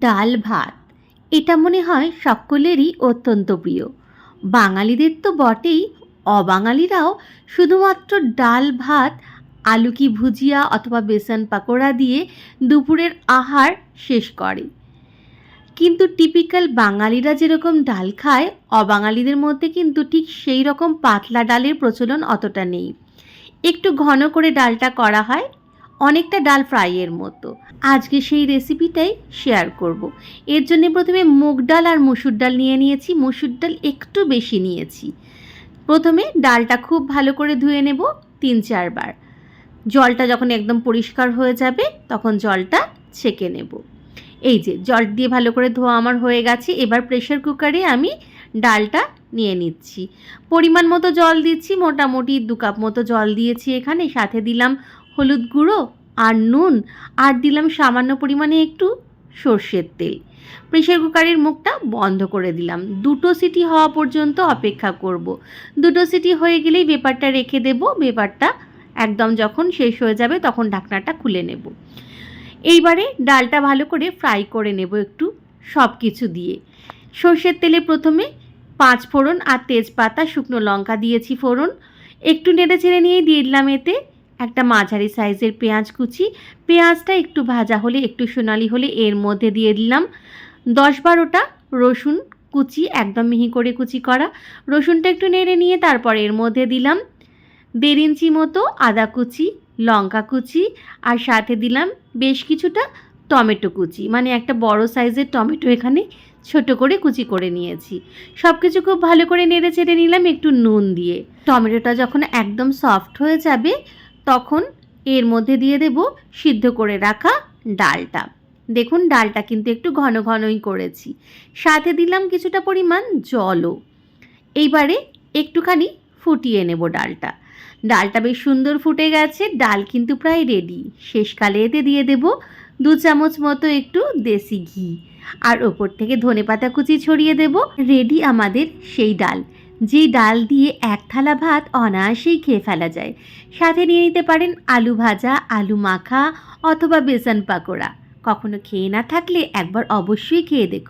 ডাল ভাত। এটা মনে হয় সকলেরই অত্যন্ত প্রিয়। বাঙালিদের তো বটেই, অবাঙালিরাও শুধুমাত্র ডাল ভাত, আলু কি ভুজিয়া অথবা বেসন পাকোড়া দিয়ে দুপুরের আহার শেষ করে। কিন্তু টিপিক্যাল বাঙালিরা যেরকম ডাল খায়, অবাঙালিদের মধ্যে কিন্তু ঠিক সেই রকম পাতলা ডালের প্রচলন অতটা নেই। একটু ঘন করে ডালটা করা হয় অনেকটা ডাল ফ্রাইয়ের মতো। আজকে সেই রেসিপিটাই শেয়ার করব। এর জন্য প্রথমে মুগ ডাল আর মুসুর ডাল নিয়ে নিয়েছি। মুসুর ডাল একটু বেশি নিয়েছি। প্রথমে ডালটা খুব ভালো করে ধুয়ে নেব তিন চারবার জলটা যখন একদম পরিষ্কার হয়ে যাবে, তখন জলটা ছেঁকে নেব। এই যে, জল দিয়ে ভালো করে ধোয়া আমার হয়ে গেছে। এবার প্রেশার কুকারে আমি ডালটা নিয়ে নিচ্ছি। পরিমাণ মতো জল দিচ্ছি, মোটামুটি দু কাপ মতো জল দিয়েছি এখানে। সাথে দিলাম হলুদ গুঁড়ো আর নুন আর দিলাম সামান্য পরিমাণে একটু সর্ষের তেল। প্রেশার কুকারের মুখটা বন্ধ করে দিলাম। দুটো সিটি হওয়া পর্যন্ত অপেক্ষা করব। দুটো সিটি হয়ে গেলেই বেপারটা রেখে দেব। বেপারটা একদম যখন শেষ হয়ে যাবে তখন ঢাকনাটা খুলে নেব। এইবারে ডালটা ভালো করে ফ্রাই করে নেব একটু সব কিছু দিয়ে। সর্ষের তেলে প্রথমে পাঁচ ফোড়ন আর তেজপাতা, শুকনো লঙ্কা দিয়েছি ফোড়ন। একটু নেড়ে চেড়ে নিয়ে দিয়ে দিলাম এতে। একটা মাঝারি সাইজের পেঁয়াজ কুচি। পেঁয়াজটা একটু ভাজা হলে, একটু সোনালি হলে এর মধ্যে দিয়ে দিলাম দশ বারোটা রসুন কুচি, একদম মিহি করে কুচি করা। রসুনটা একটু নেড়ে নিয়ে তারপর এর মধ্যে দিলাম দেড় ইঞ্চি মতো আদা কুচি, লঙ্কা কুচি আর সাথে দিলাম বেশ কিছুটা টমেটো কুচি। মানে একটা বড় সাইজের টমেটো এখানে ছোট করে কুচি করে নিয়েছি। সব কিছু খুব ভালো করে নেড়ে চেড়ে নিলাম একটু নুন দিয়ে। টমেটোটা যখন একদম সফট হয়ে যাবে তখন এর মধ্যে দিয়ে দেব সিদ্ধ করে রাখা ডালটা। দেখুন, ডালটা কিন্তু একটু ঘন ঘনই করেছি। সাথে দিলাম কিছুটা পরিমাণ জলও। এইবারে একটুখানি ফুটিয়ে নেব ডালটা। ডালটা বেশ সুন্দর ফুটে গেছে, ডাল কিন্তু প্রায় রেডি শেষকালে এতে দিয়ে দেব দু চামচ মতো একটু দেশি ঘি। আর ওপর থেকে ধনে পাতা কুচি ছড়িয়ে দেব। রেডি আমাদের সেই ডাল। যেই ডাল দিয়ে এক থালা ভাত অনায়াসেই খেয়ে ফেলা যায়। সাথে নিয়ে নিতে পারেন আলু ভাজা, আলু মাখা অথবা বেসন পাকোড়া। কখনো খেয়ে না থাকলে একবার অবশ্যই খেয়ে দেখুন।